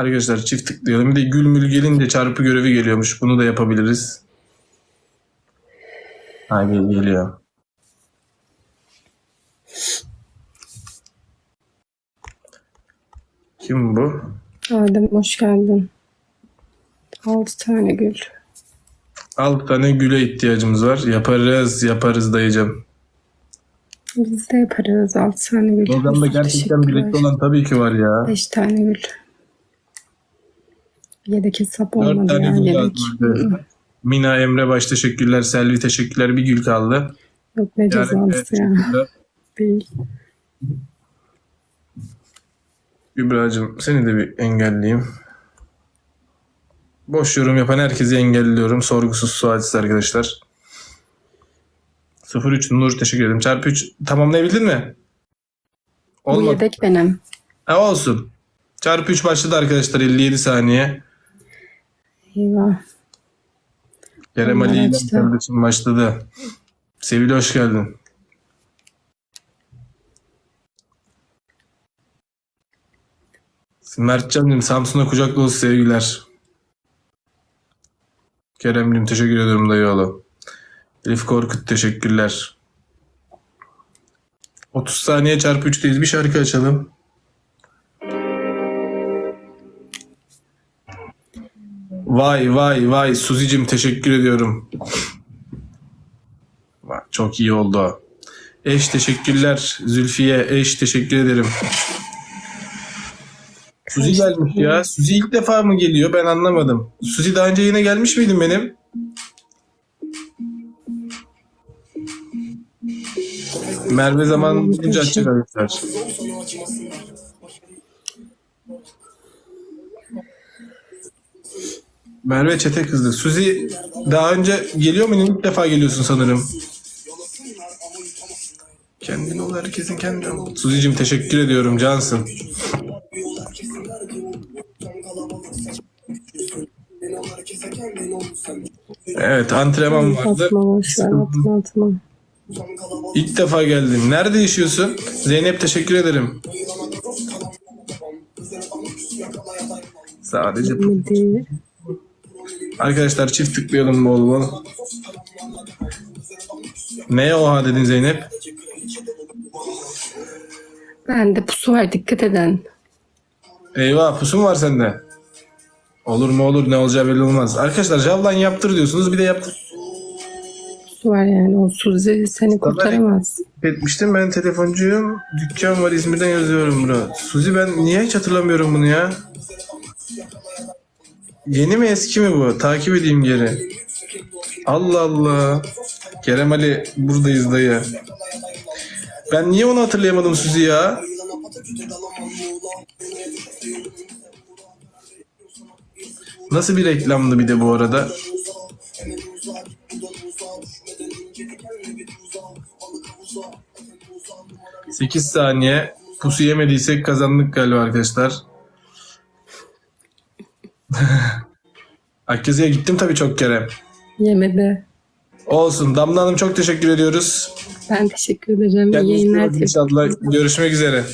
Arkadaşlar çift tıklayalım. Bir de gül mül gelince çarpı görevi geliyormuş. Bunu da yapabiliriz. Ha gel- geliyor. Kim bu? Adem hoş geldin. 6 tane gül. Alt tane güle ihtiyacımız var. Yaparız, yaparız dayıcım. Biz de yaparız 6 tane gül. Programda gerçekten bilekli olan tabii ki var ya. 5 tane gül. Yedek hesap Dört olmadı tane ya. gül Yedek. Mina, Emre baş teşekkürler. Selvi teşekkürler. Bir gül kaldı. Yok ne cezalısı ya. Değil. Kübra'cığım seni de bir engelleyeyim. Boş yorum yapan herkesi engelliyorum. Sorgusuz sualsiz arkadaşlar. 03 Nur teşekkür ederim. Çarpı 3 tamamlayabildin mi? Bu Olmadı. yedek benim. Ha, olsun. Çarpı 3 başladı arkadaşlar 57 saniye. Eyvah. Kerem Ali açtı. kardeşim başladı. Sevil hoş geldin. Mertcan'cığım Samsun'a kucak dolusu sevgiler. Kerem'cim teşekkür ederim dayıoğlu. Elif Korkut teşekkürler. 30 saniye çarpı 3'teyiz. Bir şarkı açalım. Vay vay vay Suzi'cim teşekkür ediyorum. Çok iyi oldu. Eş teşekkürler. Zülfiye eş teşekkür ederim. Suzi gelmiş ya. Suzi ilk defa mı geliyor? Ben anlamadım. Suzi daha önce yine gelmiş miydin benim? Merve zaman bulunca açacak arkadaşlar. Merve çete kızdı. Suzi daha önce geliyor mu? İlk defa geliyorsun sanırım. Kendin ol herkesin kendi ol. Suzi'cim teşekkür ediyorum. Cansın. Evet antrenman vardı. Atma boş ver atma atma. İlk defa geldim. Nerede yaşıyorsun? Zeynep teşekkür ederim. Sadece Midi. Arkadaşlar çift tıklayalım bol bol. Neye oha dedin Zeynep? Ben de pusu var dikkat edin. Eyvah pusu mu var sende? Olur mu olur ne olacağı belli olmaz. Arkadaşlar javlan yaptır diyorsunuz bir de yaptır. Pusu var yani o Suzi seni kurtaramaz. Etmiştim ben telefoncuyum. Dükkan var İzmir'den yazıyorum bro. Suzi ben niye hiç hatırlamıyorum bunu ya? Yeni mi eski mi bu? Takip edeyim geri. Allah Allah. Kerem Ali buradayız dayı. Ben niye onu hatırlayamadım Suzi ya? Nasıl bir reklamdı bir de bu arada? Sekiz saniye. Pusu yemediysek kazandık galiba arkadaşlar. Akgezi'ye gittim tabii çok kere. Yemedi. Olsun. Damla Hanım çok teşekkür ediyoruz. Ben teşekkür ederim. İyi Kendinize iyi yayınlar. bakın inşallah. Görüşmek üzere.